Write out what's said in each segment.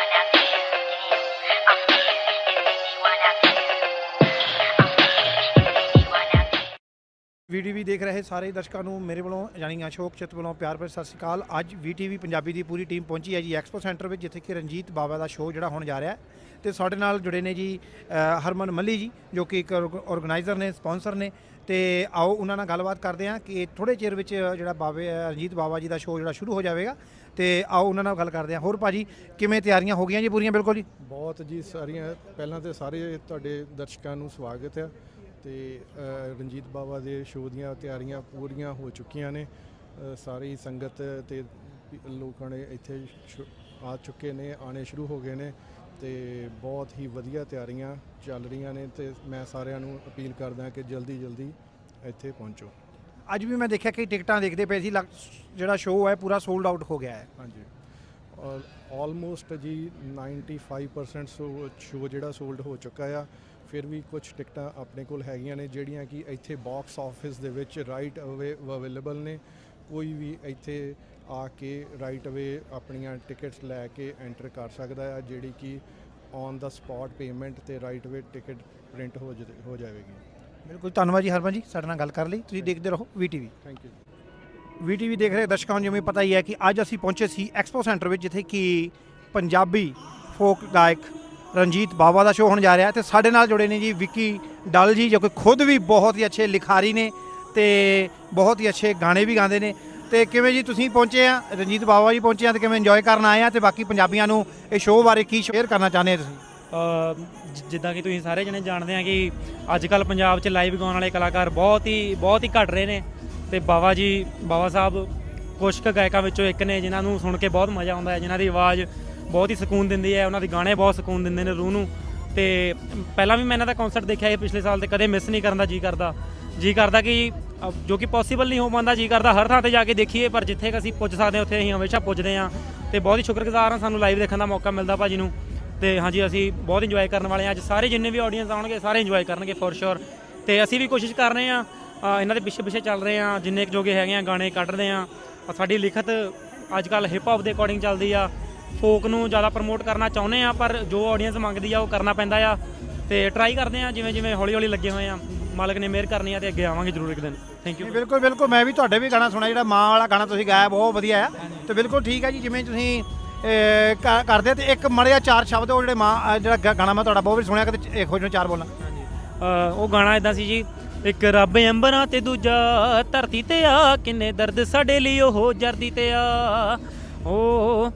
banana. ਵੀਟੀਵੀ ਦੇਖ ਰਹੇ ਸਾਰੇ ਦਰਸ਼ਕਾਂ ਨੂੰ ਮੇਰੇ ਵੱਲੋਂ ਯਾਨੀ ਅਸ਼ੋਕ ਚਿੱਤ ਵੱਲੋਂ ਪਿਆਰ ਭਰੀ ਸਤਿ ਸ਼੍ਰੀ ਅਕਾਲ। ਅੱਜ ਵੀਟੀਵੀ ਪੰਜਾਬੀ ਦੀ ਪੂਰੀ ਟੀਮ ਪਹੁੰਚੀ ਹੈ ਜੀ ਐਕਸਪੋ ਸੈਂਟਰ ਵਿੱਚ, ਜਿੱਥੇ ਕਿ ਰਣਜੀਤ ਬਾਵਾ ਦਾ ਸ਼ੋਅ ਜਿਹੜਾ ਹੋਣ ਜਾ ਰਿਹਾ ਹੈ। ਤੇ ਸਾਡੇ ਨਾਲ ਜੁੜੇ ਨੇ ਜੀ ਹਰਮਨ ਮੱਲੀ ਜੀ, ਜੋ ਕਿ ਇੱਕ ਆਰਗੇਨਾਈਜ਼ਰ ਨੇ ਸਪਾਂਸਰ ਨੇ। ਤੇ ਆਓ ਉਹਨਾਂ ਨਾਲ ਗੱਲਬਾਤ ਕਰਦੇ ਹਾਂ ਕਿ ਥੋੜੇ ਚਿਰ ਵਿੱਚ ਜਿਹੜਾ ਬਾਵੇ ਰਣਜੀਤ ਬਾਵਾ ਜੀ ਦਾ ਸ਼ੋਅ ਜਿਹੜਾ ਸ਼ੁਰੂ ਹੋ ਜਾਵੇਗਾ। ਤੇ ਆਓ ਉਹਨਾਂ ਨਾਲ ਗੱਲ ਕਰਦੇ ਹਾਂ। ਹੋਰ ਭਾਜੀ, ਕਿਵੇਂ ਤਿਆਰੀਆਂ ਹੋ ਗਈਆਂ ਜੀ ਪੂਰੀਆਂ? ਬਿਲਕੁਲ ਜੀ। ਬਹੁਤ ਜੀ ਸਾਰੀਆਂ। ਪਹਿਲਾਂ ਤੇ ਸਾਰੇ ਤੁਹਾਡੇ ਦਰਸ਼ਕਾਂ ਨੂੰ ਸਵਾਗਤ ਹੈ। ਤੇ ਰਣਜੀਤ ਬਾਵਾ ਦੇ ਸ਼ੋਅ ਦੀਆਂ ਤਿਆਰੀਆਂ ਪੂਰੀਆਂ ਹੋ ਚੁੱਕੀਆਂ ਨੇ। ਸਾਰੀ ਸੰਗਤ ਤੇ ਲੋਕਾਂ ਨੇ ਇੱਥੇ ਆ ਚੁੱਕੇ ਨੇ ਆਣੇ ਸ਼ੁਰੂ ਹੋ ਗਏ ਨੇ ਤੇ ਬਹੁਤ ਹੀ ਵਧੀਆ ਤਿਆਰੀਆਂ ਚੱਲ ਰਹੀਆਂ ਨੇ ਤੇ ਮੈਂ ਸਾਰਿਆਂ ਨੂੰ ਅਪੀਲ ਕਰਦਾ ਕਿ ਜਲਦੀ ਜਲਦੀ ਇੱਥੇ ਪਹੁੰਚੋ। ਅੱਜ ਵੀ ਮੈਂ ਦੇਖਿਆ ਕਿ ਟਿਕਟਾਂ ਦੇਖਦੇ ਪਏ ਸੀ ਜਿਹੜਾ ਸ਼ੋਅ ਹੈ ਪੂਰਾ ਸੋਲਡ ਆਊਟ ਹੋ ਗਿਆ ਹੈ। ਹਾਂਜੀ। ਔਰ ਆਲਮੋਸਟ ਜੀ 95% ਸ਼ੋ ਸ਼ੋ ਜਿਹੜਾ ਸੋਲਡ ਹੋ ਚੁੱਕਾ ਆ। ਫਿਰ ਵੀ ਕੁਝ ਟਿਕਟਾਂ ਆਪਣੇ ਕੋਲ ਹੈਗੀਆਂ ਨੇ ਜਿਹੜੀਆਂ ਕਿ ਇੱਥੇ ਬਾਕਸ ਆਫਿਸ ਦੇ ਵਿੱਚ ਰਾਈਟ ਅਵੇ ਅਵੇਲੇਬਲ ਨੇ। ਕੋਈ ਵੀ ਇੱਥੇ ਆ ਕੇ ਰਾਈਟ ਅਵੇ ਆਪਣੀਆਂ ਟਿਕਟਸ ਲੈ ਕੇ ਐਂਟਰ ਕਰ ਸਕਦਾ ਆ ਜਿਹੜੀ ਕਿ ਔਨ ਦਾ ਸਪੌਟ ਪੇਮੈਂਟ ਤੇ ਰਾਈਟ ਅਵੇ ਟਿਕਟ ਪ੍ਰਿੰਟ ਹੋ ਜ- ਹੋ ਜਾਵੇਗੀ। ਬਿਲਕੁਲ ਧੰਨਵਾਦ ਜੀ ਹਰਮਨ ਜੀ ਸਾਡੇ ਨਾਲ ਗੱਲ ਕਰ ਲਈ। ਤੁਸੀਂ ਦੇਖਦੇ ਰਹੋ ਵੀਟੀਵੀ ਥੈਂਕ ਯੂ ਵੀਟੀਵੀ ਦੇਖ ਰਹੇ ਦਰਸ਼ਕਾਂ ਨੂੰ ਜਿਵੇਂ ਪਤਾ ਹੀ ਹੈ ਕਿ ਅੱਜ ਅਸੀਂ ਪਹੁੰਚੇ ਸੀ ਐਕਸਪੋ ਸੈਂਟਰ ਵਿੱਚ ਜਿੱਥੇ ਕਿ ਪੰਜਾਬੀ ਫੋਕ ਗਾਇਕ ਰਣਜੀਤ ਬਾਵਾ ਦਾ ਸ਼ੋਅ ਹੋਣ ਜਾ ਰਿਹਾ ਹੈ ਤੇ ਸਾਡੇ ਨਾਲ ਜੁੜੇ ਨੇ ਜੀ ਵਿੱਕੀ ਡਲ ਜੀ ਜੋ ਕਿ ਖੁਦ ਵੀ ਬਹੁਤ ਹੀ ਅੱਛੇ ਲਿਖਾਰੀ ਨੇ ਤੇ ਬਹੁਤ ਹੀ ਅੱਛੇ ਗਾਣੇ ਵੀ ਗਾਉਂਦੇ ਨੇ। ਤੇ ਕਿਵੇਂ ਜੀ ਤੁਸੀਂ ਪਹੁੰਚੇ ਆ? ਰਣਜੀਤ ਬਾਵਾ ਜੀ ਪਹੁੰਚੇ ਆ ਤੇ ਕਿਵੇਂ ਇੰਜੋਏ ਕਰਨ ਆਏ ਆ? ਤੇ ਬਾਕੀ ਪੰਜਾਬੀਆਂ ਨੂੰ ਇਹ ਸ਼ੋਅ ਬਾਰੇ ਕੀ ਸ਼ੇਅਰ ਕਰਨਾ ਚਾਹੁੰਦੇ ਆ ਤੁਸੀਂ? ਅ, ਜਿੱਦਾਂ ਕਿ ਤੁਸੀਂ ਸਾਰੇ ਜਣੇ ਜਾਣਦੇ ਆ ਕਿ ਅੱਜ ਕੱਲ ਪੰਜਾਬ 'ਚ ਲਾਈਵ ਗਾਉਣ ਵਾਲੇ ਕਲਾਕਾਰ ਬਹੁਤ ਹੀ ਬਹੁਤ ਹੀ ਘਟ ਰਹੇ ਨੇ। ਤੇ ਬਾਵਾ ਜੀ ਬਾਵਾ ਸਾਹਿਬ ਕੁਛ ਕੁ ਗਾਇਕਾਂ ਵਿੱਚੋਂ ਇੱਕ ਨੇ ਜਿਨ੍ਹਾਂ ਨੂੰ ਸੁਣ ਕੇ ਬਹੁਤ ਮਜ਼ਾ ਆਉਂਦਾ ਹੈ ਜਿਨ੍ਹਾਂ ਦੀ ਆਵਾਜ਼ ਬਹੁਤ ਹੀ ਸਕੂਨ ਦਿੰਦੀ ਹੈ, ਉਹਨਾਂ ਦੇ ਗਾਣੇ ਬਹੁਤ ਸਕੂਨ ਦਿੰਦੇ ਨੇ ਰੂਹ ਨੂੰ। ਤੇ ਪਹਿਲਾਂ ਵੀ ਮੈਂ ਇਹਨਾਂ ਦਾ ਕਨਸਰਟ ਦੇਖਿਆ ਹੈ ਪਿਛਲੇ ਸਾਲ ਤੇ, ਕਦੇ ਮਿਸ ਨਹੀਂ ਕਰਨ ਦਾ ਜੀ ਕਰਦਾ। ਜੀ ਕਰਦਾ ਕਿ ਜੋ ਕਿ ਪੋਸੀਬਲ ਨਹੀਂ ਹੋ ਪਾਉਂਦਾ, ਜੀ ਕਰਦਾ ਹਰ ਥਾਂ ਤੇ ਜਾ ਕੇ ਦੇਖੀਏ, ਪਰ ਜਿੱਥੇ ਕੁ ਅਸੀਂ ਪੁੱਜ ਸਕਦੇ ਹਾਂ, ਉੱਥੇ ਅਸੀਂ ਹਮੇਸ਼ਾ ਪੁੱਜਦੇ ਹਾਂ। ਤੇ ਬਹੁਤ ਹੀ ਸ਼ੁਕਰਗੁਜ਼ਾਰ ਹਾਂ, ਸਾਨੂੰ ਲਾਈਵ ਦੇਖਣ ਦਾ ਮੌਕਾ ਮਿਲਦਾ ਭਾਜੀ ਨੂੰ। ਤੇ ਹਾਂਜੀ, ਅਸੀਂ ਬਹੁਤ ਇੰਜੋਏ ਕਰਨ ਵਾਲੇ ਹਾਂ। ਅੱਜ ਸਾਰੇ ਜਿੰਨੇ ਵੀ ਆਡੀਅנס ਆਉਣਗੇ, ਸਾਰੇ ਇੰਜੋਏ ਕਰਨਗੇ ਫੋਰ ਸ਼ੋਰ ਤੇ ਅਸੀਂ ਵੀ ਕੋਸ਼ਿਸ਼ ਕਰ ਰਹੇ ਹਾਂ ਇਹਨਾਂ ਦੇ ਪਿੱਛੇ ਪਿੱਛੇ ਚੱਲ ਰਹੇ ਹਾਂ, ਜਿੰਨੇ ਕੁ ਜੋਗੇ ਹੈਗੇ ਆ, ਗਾਣੇ ਕੱਢ ਰਹੇ ਹਾਂ। ਸਾਡੀ ਲਿਖਤ ਅੱਜ ਕੱਲ ਹਿਪ ਹੌਪ ਦੇ ਅਕੋਰਡਿੰਗ ਚੱਲਦੀ ਆ। ਫੋਕ ਨੂੰ ਜ਼ਿਆਦਾ ਪ੍ਰਮੋਟ ਕਰਨਾ ਚਾਹੁੰਦੇ ਆ ਪਰ ਜੋ ਆਡੀਅנס ਮੰਗਦੀ ਆ ਉਹ ਕਰਨਾ ਪੈਂਦਾ ਆ। ਤੇ ਟਰਾਈ ਕਰਦੇ ਆ ਜਿਵੇਂ ਜਿਵੇਂ ਹੌਲੀ ਹੌਲੀ ਲੱਗੇ ਹੋਏ ਆ। ਮਾਲਕ ਨੇ ਮਿਹਰ ਕਰਨੀ ਆ ਤੇ ਅੱਗੇ ਆਵਾਂਗੇ ਜ਼ਰੂਰ ਇੱਕ ਦਿਨ। ਥੈਂਕ ਯੂ ਬਿਲਕੁਲ ਬਿਲਕੁਲ। ਮੈਂ ਵੀ ਤੁਹਾਡੇ ਵੀ ਗਾਣਾ ਸੁਣਿਆ ਜਿਹੜਾ ਮਾਂ ਵਾਲਾ ਗਾਣਾ ਤੁਸੀਂ ਗਾਇਆ ਬਹੁਤ ਵਧੀਆ ਹੈ ਤੇ ਬਿਲਕੁਲ ਠੀਕ ਹੈ ਜੀ ਜਿਵੇਂ ਤੁਸੀਂ ਕਰਦੇ ਤੇ ਇੱਕ ਮੜਿਆ ਚਾਰ ਸ਼ਬਦ ਉਹ ਜਿਹੜੇ ਮਾਂ ਜਿਹੜਾ ਗਾਣਾ ਮੈਂ ਤੁਹਾਡਾ ਬਹੁਤ ਵੀ ਸੁਣਿਆ ਕਿ ਇੱਕ ਹੋ ਚਾਰ ਬੋਲਣਾ ਅ, ਉਹ ਗਾਣਾ ਇਦਾਂ ਸੀ ਜੀ ਇੱਕ ਰੱਬ ਅੰਬਰਾਂ ਤੇ ਦੂਜਾ ਧਰਤੀ ਤੇ ਆ ਕਿੰਨੇ ਦਰਦ ਸਾਡੇ ਲਈ ਉਹ ਜਰਦੀ ਤੇ ਆ। ਓ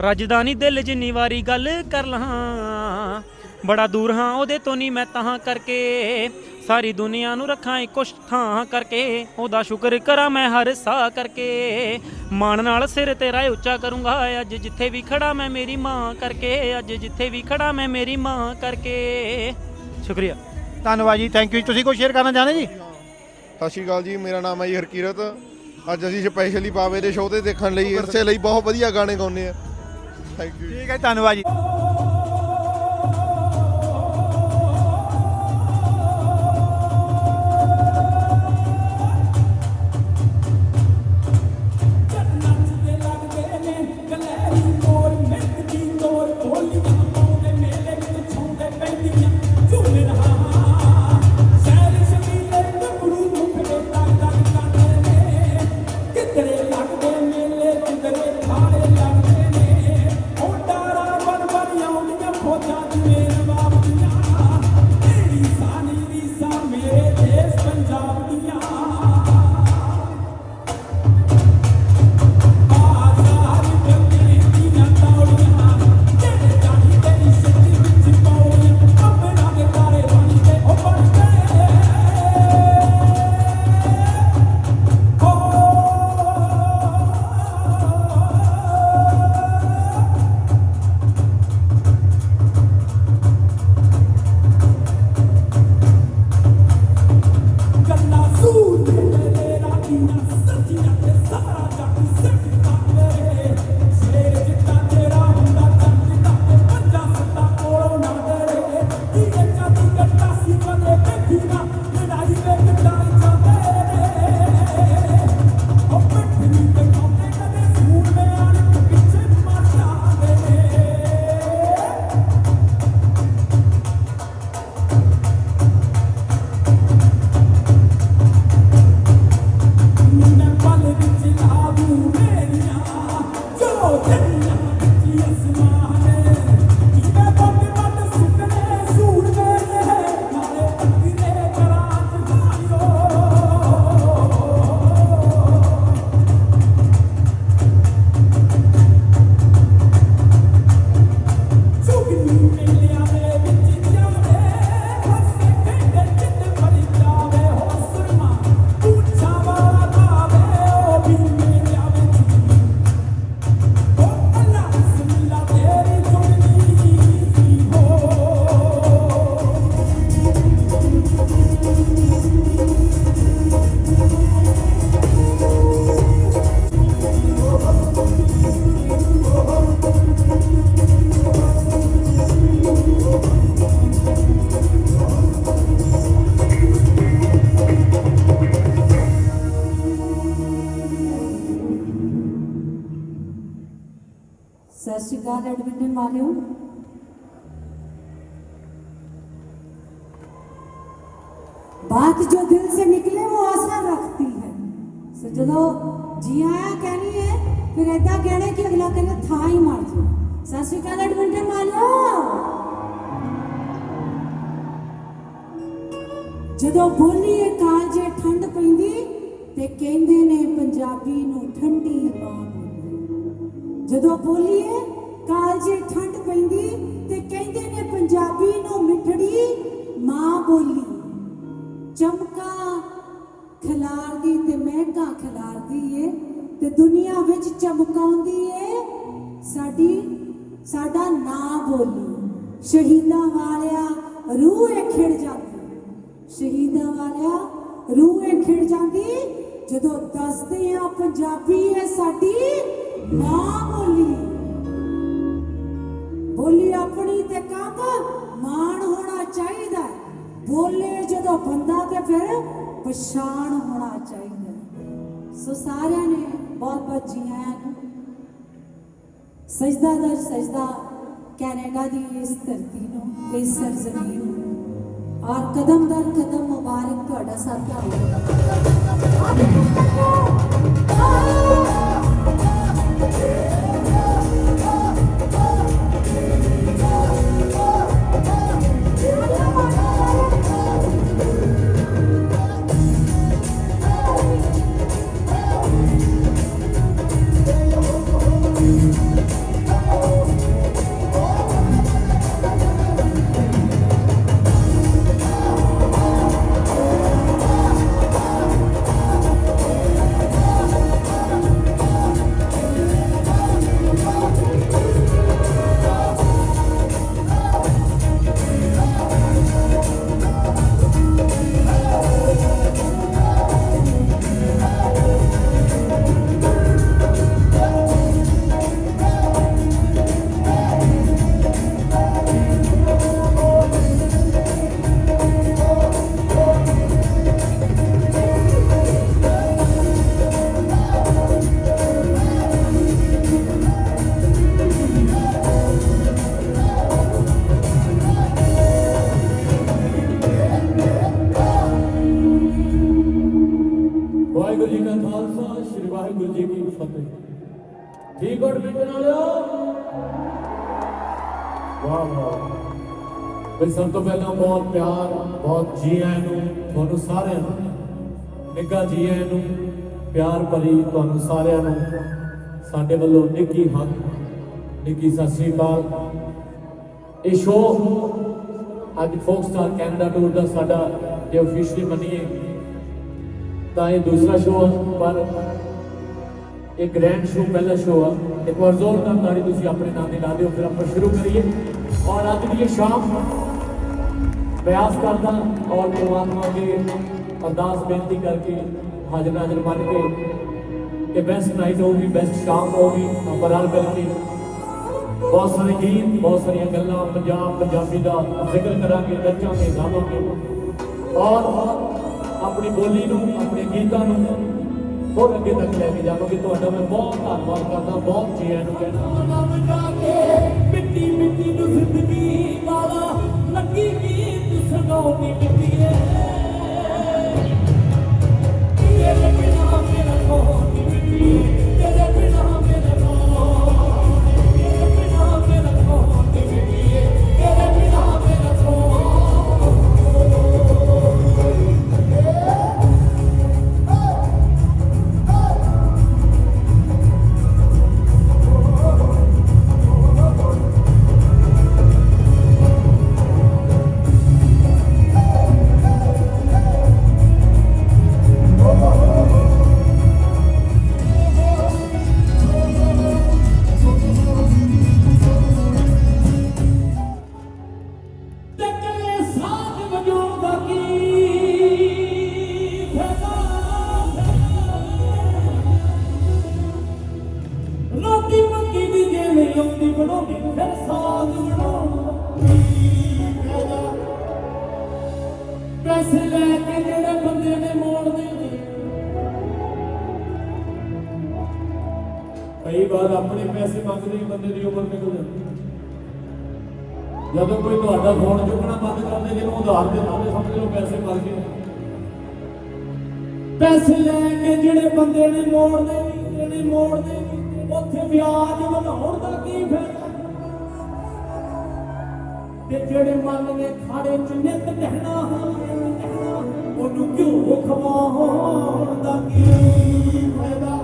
ਰਾਜਧਾਨੀ ਦਿਲ ਜਿੰਨੀ ਵਾਰੀ ਗੱਲ ਕਰ ਲਾਂ ਬੜਾ ਦੂਰ ਹਾਂ ਉਹਦੇ ਤੋਂ ਨਹੀਂ ਮੈਂ ਤਾਂ ਕਰਕੇ। ਸਾਰੀ ਦੁਨੀਆ ਨੂੰ ਰੱਖਾਂ ਇੱਕੋ ਥਾਂ ਕਰਕੇ। ਉਹਦਾ ਸ਼ੁਕਰ ਕਰਾਂ ਮੈਂ ਹਰ ਸਾਹ ਕਰਕੇ। ਮਾਣ ਨਾਲ ਸਿਰ ਤੇਰਾ ਉੱਚਾ ਕਰੂੰਗਾ। ਅੱਜ ਜਿੱਥੇ ਵੀ ਖੜਾ ਮੈਂ ਮੇਰੀ ਮਾਂ ਕਰਕੇ। ਅੱਜ ਜਿੱਥੇ ਵੀ ਖੜਾ ਮੈਂ ਮੇਰੀ ਮਾਂ ਕਰਕੇ। ਸ਼ੁਕਰੀਆ। ਧੰਨਵਾਦ ਜੀ ਥੈਂਕ ਯੂ ਤੁਸੀਂ ਕੋਈ ਸ਼ੇਅਰ ਕਰਨਾ ਚਾਹੁੰਦੇ ਜੀ? ਸਤਿ ਸ਼੍ਰੀ ਅਕਾਲ ਜੀ ਮੇਰਾ ਨਾਮ ਹੈ ਜੀ ਹਰਕੀਰਤ। ਅੱਜ ਅਸੀਂ ਸਪੈਸ਼ਲੀ ਬਾਵੇ ਦੇ ਸ਼ੋਅ ਤੇ ਦੇਖਣ ਲਈ। ਇਸੇ ਲਈ ਬਹੁਤ ਵਧੀਆ ਗਾਣੇ ਗਾਉਂਦੇ ਆ। ਥੈਂਕ ਯੂ ਠੀਕ ਹੈ ਧੰਨਵਾਦ ਜੀ। ਜੀ ਆਇਆ ਕਹਿਣੀ ਹੈ ਫਿਰ ਏਦਾਂ ਕਹਿਣਾ ਕਿ ਅਗਲਾ ਕਹਿੰਦਾ ਥਾਂ ਹੀ ਮਾਰ ਜੋ ਸਤਿ ਸ਼੍ਰੀ ਅਕਾਲ ਐਡਮਿਟਨ ਵਾਲਿਓ ਜਦੋਂ ਬੋਲੀਏ ਕਾਲਜੇ ਠੰਡ ਪੈਂਦੀ ਤੇ ਕਹਿੰਦੇ ਨੇ ਪੰਜਾਬੀ ਨੂੰ ਠੰਡੀ ਮਾਂ ਬੋਲੀ। ਜਦੋਂ ਬੋਲੀਏ ਕਾਲਜੇ ਠੰਡ ਪੈਂਦੀ ਤੇ ਕਹਿੰਦੇ ਨੇ ਪੰਜਾਬੀ ਨੂੰ ਮਿੱਠੜੀ ਮਾਂ ਬੋਲੀ। ਚਮਕ ਖਿਲਾਰਦੀ ਤੇ ਮਹਿਕਾ ਖਿਲਾਰਦੀ ਏ ਤੇ ਦੁਨੀਆ ਵਿੱਚ ਚਮਕਾਉਂਦੀ ਏ ਸਾਡੀ, ਸਾਡਾ ਨਾਂ ਬੋਲੀ। ਸ਼ਹੀਦਾਂ ਵਾਲਿਆ, ਰੂਹ ਏ ਖਿੜ ਜਾਂਦੀ। ਸ਼ਹੀਦਾਂ ਵਾਲਿਆ, ਰੂਹ ਏ ਖਿੜ ਜਾਂਦੀ ਜਦੋਂ ਦੱਸਦੇ ਆ ਪੰਜਾਬੀ ਏ ਸਾਡੀ ਮਾਂ ਬੋਲੀ। ਬੋਲੀ ਆਪਣੀ ਤੇ ਕੰਮ ਮਾਣ ਹੋਣਾ ਚਾਹੀਦਾ। ਬੋਲੇ ਜਦੋਂ ਬੰਦਾ ਤੇ ਫਿਰ ਪਛਾਣ ਹੋਣਾ ਚਾਹੀਦਾ ਸੋ ਸਾਰਿਆਂ ਨੇ ਬਹੁਤ ਬਹੁਤ ਜੀ ਆਇਆਂ ਨੂੰ ਸਜਦਾ ਦਰ ਸਜਦਾ ਕੈਨੇਡਾ ਦੀ ਇਸ ਧਰਤੀ ਨੂੰ, ਇਸ ਸਰਜ਼ਮੀਨ ਨੂੰ। ਔਰ ਕਦਮ ਦਰ ਕਦਮ ਮੁਬਾਰਕ ਤੁਹਾਡਾ ਸਾਥ ਹੋਵੇਗਾ ਬਈ ਸਭ ਤੋਂ ਪਹਿਲਾਂ ਬਹੁਤ ਪਿਆਰ, ਬਹੁਤ ਜੀ ਆਇਆਂ ਨੂੰ ਤੁਹਾਨੂੰ ਸਾਰਿਆਂ ਨੂੰ। ਨਿੱਘਾ ਜੀ ਆਇਆਂ ਨੂੰ ਪਿਆਰ ਭਰੀ ਤੁਹਾਨੂੰ ਸਾਰਿਆਂ ਨੂੰ। ਸਾਡੇ ਵੱਲੋਂ ਨਿੱਕੀ ਹੱਕ, ਨਿੱਕੀ ਸਤਿ ਸ੍ਰੀ ਅਕਾਲ। ਇਹ ਸ਼ੋਅ ਅੱਜ ਫੋਕ ਸਟਾਰ ਕੈਨੇਡਾ ਟੂਰ ਦਾ ਸਾਡਾ ਜੇ ਅਫੀਸ਼ੀਅਲੀ ਮੰਨੀਏ, ਤਾਂ ਇਹ ਦੂਸਰਾ ਸ਼ੋਅ ਆ, ਪਰ ਇਹ ਗ੍ਰੈਂਡ ਸ਼ੋਅ ਪਹਿਲਾ ਸ਼ੋਅ ਆ। ਇੱਕ ਵਾਰ ਜ਼ੋਰਦਾਰ ਤਾੜੀ ਤੁਸੀਂ ਆਪਣੇ ਨਾਮ ਦੀ ਲਾ ਦਿਓ, ਫਿਰ ਆਪਾਂ ਸ਼ੁਰੂ ਕਰੀਏ। ਔਰ ਅੱਜ ਦੀ ਇਹ ਸ਼ਾਮ ਪ੍ਰਯਾਸ ਕਰਦਾ ਔਰ ਪਰਮਾਤਮਾ ਅੱਗੇ ਅਰਦਾਸ ਬੇਨਤੀ ਕਰਕੇ ਹਾਜ਼ਰ ਨਾਜ਼ਰ ਮੰਨ ਕੇ ਕਿ ਬੈਸਟ ਨਾਈਟ ਹੋਊਗੀ ਬੈਸਟ ਸ਼ਾਮ ਹੋਊਗੀ, ਆਪਾਂ ਰਲ ਬਹੁਤ ਸਾਰੇ ਗੀਤ, ਬਹੁਤ ਸਾਰੀਆਂ ਗੱਲਾਂ ਪੰਜਾਬ, ਪੰਜਾਬੀ ਦਾ ਜ਼ਿਕਰ ਕਰਾਂਗੇ, ਨੱਚਾਂਗੇ, ਗਾਵਾਂਗੇ ਔਰ ਆਪਣੀ ਬੋਲੀ ਨੂੰ, ਆਪਣੇ ਗੀਤਾਂ ਨੂੰ ਹੋਰ ਅੱਗੇ ਤੱਕ ਲੈ ਕੇ ਜਾਵਾਂਗੇ। ਤੁਹਾਡਾ ਮੈਂ ਬਹੁਤ ਧੰਨਵਾਦ ਕਰਦਾ, ਬਹੁਤ ਜੀ ਆਇਆਂ ਨੂੰ ਕਹਿੰਦਾ ਜਿਹੜੇ ਬੰਦੇ ਨੇ ਮੋੜਦੇ ਨਹੀਂ ਜਿਹੜੇ ਉੱਥੇ ਵਿਆਜ ਵਧਾਉਣ ਦਾ ਕੀ ਫਾਇਦਾ? ਤੇ ਜਿਹੜੇ ਮਨ ਨੇ ਖਾੜੇ ਚ ਨਿੱਤ ਕਹਿਣਾ ਉਹਨੂੰ ਕਿਉਂ ਖਵਾਉਣ ਦਾ ਕੀ ਫਾਇਦਾ?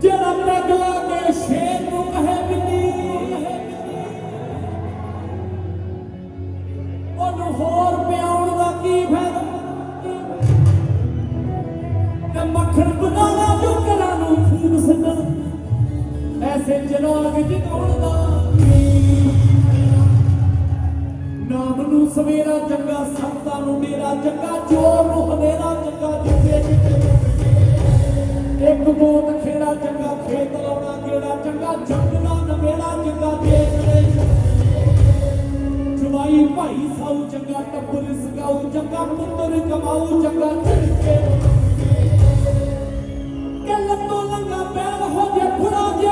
ਜਿਹੜਾ ਲੱਗ ਕੇ ਸਕਣ ਐਸੇ ਜਨਾਗ ਦਾ ਨਾਮ ਨੂੰ? ਸਵੇਰਾ ਚੰਗਾ, ਸੰਤਾਂ ਨੂੰ ਮੇਰਾ ਚੰਗਾ, ਚੋਰ ਨੂੰ ਹਨੇਰਾ ਚੰਗਾ ਜਿੱਤੇ ਜਿੱਤੇ ਇੱਕ ਬੋਤ ਖੇੜਾ ਚੰਗਾ, ਖੇਤ ਲਾਉਣਾ ਕਿਹੜਾ ਚੰਗਾ, ਜੰਗਲਾ ਨਵੇੜਾ ਚੰਗਾ ਦੇਖੜੇ ਜਵਾਈ ਭਾਈ ਸਾਊ ਚੰਗਾ, ਟੱਬਰ ਸਗਾਉ ਚੰਗਾ, ਪੁੱਤਰ ਕਮਾਉ ਚੰਗਾ ਝਿੜਕੇ ਕਿ ਲੱਤੋਂ ਲੰਗਾ ਪੈਰ ਹੋ ਜੇ ਫੁਰਾ ਜੇ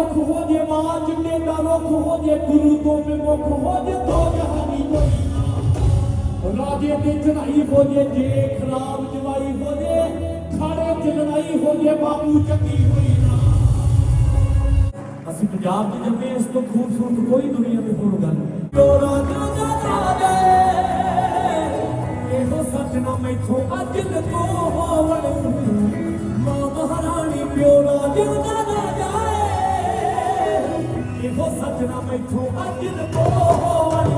ਦਾ ਹੋ ਜੇ ਮਾਂ, ਜਿੰਨੇ ਦਾ ਰੁੱਖ ਹੋ ਜੇ ਗੁਰੂ ਤੋਂ ਵਿਮੁਖ ਹੋ ਜੇ, ਦੋ ਜਹਾਨੀ ਕੋਈ ਰਾਜੇ ਦੀ ਚੜਾਈ ਹੋ ਜੇ ਜੇ ਖਰਾਬ ਜਵਾਈ ਹੋ ਜੇ, ਖਾੜੇ ਚ ਲੜਾਈ ਹੋ ਜੇ ਬਾਬੂ ਚੱਕੀ ਹੋਈ ਨਾ। ਅਸੀਂ ਪੰਜਾਬ 'ਚ ਜੰਮੇ ਇਸ ਤੋਂ ਖੂਬਸੂਰਤ ਕੋਈ ਦੁਨੀਆ ਤੇ ਹੋਰ ਗੱਲ ਨਹੀਂ। ਰਾਜਾ ਦਾ ਇਹੋ ਸੱਚ ਨਾ ਮੈਥੋਂ ਅੱਜ ਲਕੋ ਹੋਵਣ। ਮਾਂ ਮਹਾਰਾਣੀ ਪਿਓ ਰਾਜਾ ਦਾ ਇਹੋ ਸੱਚ ਨਾ ਮੈਥੋਂ ਅੱਜ ਲਕੋ ਹੋਵਣ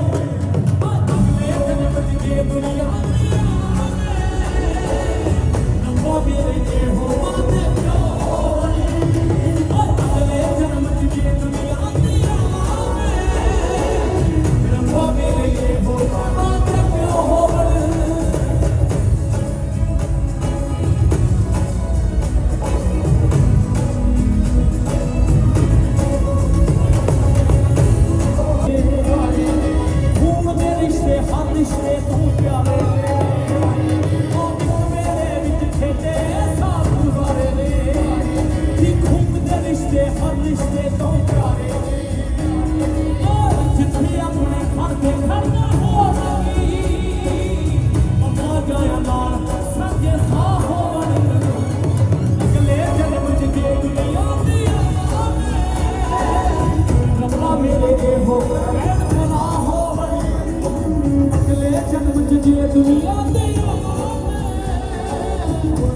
ਅਗਲੇ ਜਨਮ 'ਚ ਜੇ ਦੁਨੀਆ ਨੰਬੋ ਮੇਰੇ ਜੇ ਹੋਵਾਂ ਤੇ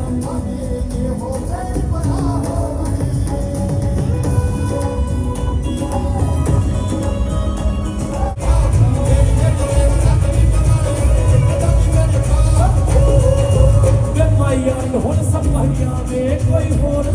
ਵੇ ਮਾਈਆਂ ਢੋਲ ਸਪਾਈਆਂ ਵੇ ਕੋਈ ਹੋਰ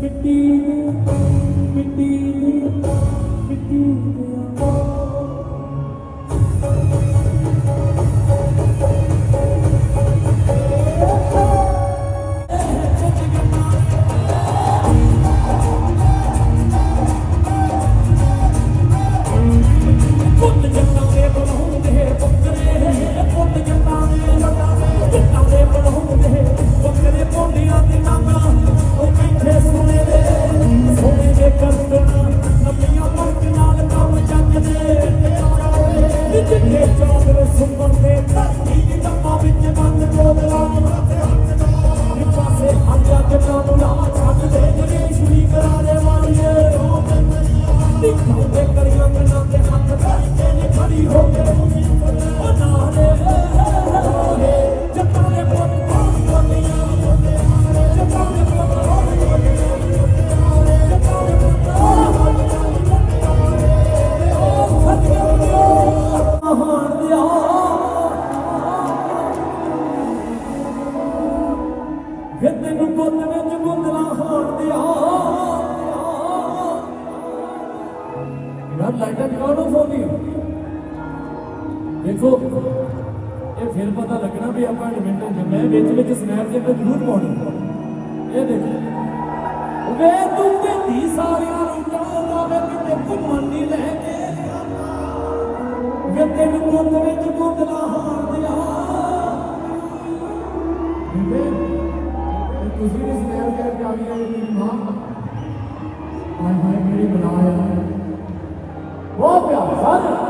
ਮਿੱਟੀ ਦੇ ਮਿੱਟੀ ਦੇ ਮਿੱਟੀ ਦੇ। con completas ਦੇਖੋ ਇਹ ਫਿਰ ਪਤਾ ਲੱਗਣਾ ਵੀ ਆਪਾਂ ਐਡਮਿੰਟਨ ਚ ਮੈਂ ਵਿੱਚ ਵਿੱਚ ਸਨੈਪ ਜੇ ਜ਼ਰੂਰ ਪਾਉਣੀ ਇਹ ਦੇਖੋ ਵੇ ਤੂੰ ਕਹਿੰਦੀ ਸਾਰਿਆਂ ਨੂੰ ਚਾਹੁੰਦਾ ਵੇ ਕਿਤੇ ਘੁੰਮਣ ਨਹੀਂ ਲੈ ਕੇ ਵੇ ਤੈਨੂੰ ਗੁੰਦ ਵਿੱਚ ਗੁੰਦਲਾ ਹਾਰ ਦਿਆ ਵੇ ਤੁਸੀਂ ਵੀ ਸਨੈਪ ਚੈਟ ਆ ਗਈ ਮੇਰੀ ਮਾਂ ਹਾਏ ਹਾਏ ਮੇਰੀ ਬਣਾਇਆ ਬਹੁਤ ਪਿਆਰ ਸਾਰੇ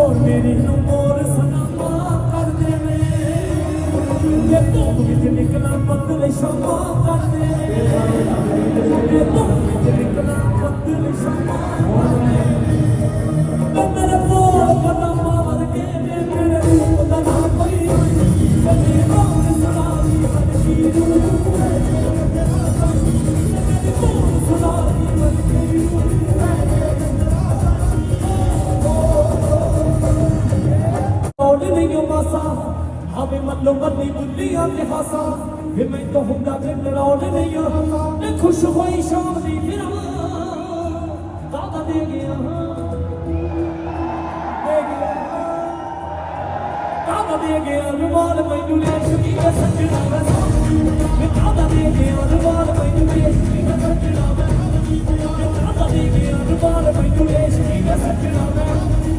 ਕਿ ਤੋਰ ਮੇਰੀ ਨੂੰ ਮੋਰ ਸਨਾਮਾ ਕਰ ਦੇਵੇ ਕਿ ਤੂੰ ਵਿੱਚ ਨਿਕਲਾ ਬੱਦਲ ਸ਼ਮਾ ਕਰ ਦੇ ਕਿ ਤੂੰ ਵਿੱਚ ਨਿਕਲਾ ਬੱਦਲ ਹਵੇ ਮੱਲੋ ਮੱਲੀ ਦੁਨੀਆ ਤੇ ਹਾਸਾ। ਵੀ ਮੈਂ ਤਾਂ ਹੁੰਦਾ ਤੇ ਲੜੌੜ ਨਹੀਂ ਮੈਂ ਖੁਸ਼ ਹੋਈ ਸ਼ਾਮ ਦੀ ਫਿਰਾਂ ਦਾਦਾ ਦੇ ਗਿਆ। ਦੇ ਦਾਦਾ ਦੇ ਗਿਆ। ਰੁਮਾਲ ਮੈਨੂੰ ਲੈ ਸ਼ੁਕੀ ਦਾ ਸੱਜਣਾ ਮੈਂ ਮੈਂ ਦਾਦਾ ਦੇ ਗਿਆ। ਰੁਮਾਲ ਮੈਨੂੰ ਲੈ ਸ਼ੁਕੀ ਦਾ ਸੱਜਣਾ ਮੈਂ ਦਾਦਾ ਦੇ ਗਿਆ। ਰੁਮਾਲ ਮੈਨੂੰ ਲੈ ਸ਼ੁਕੀ ਦਾ ਸੱਜਣਾ ਮੈਂ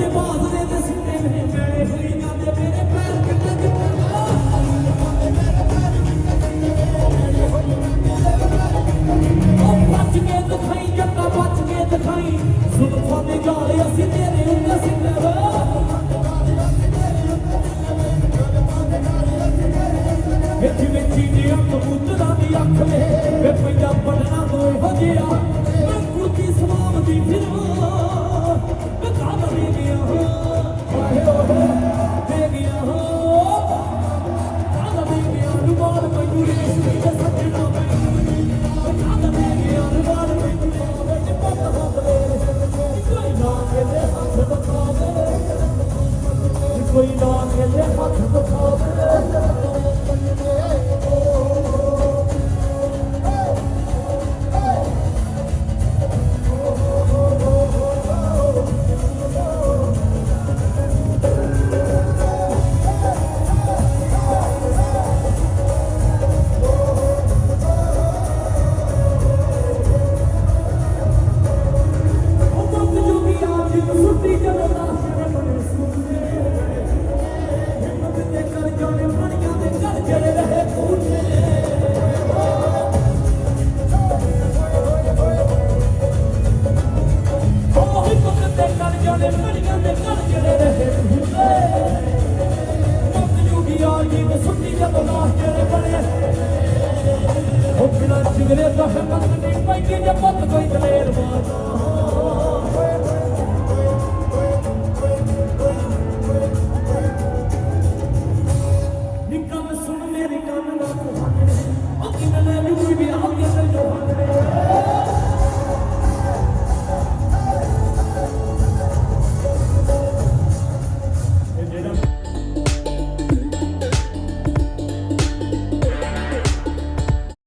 ਕਲੀਆਂ ਤੇ we don't get it, what's the point?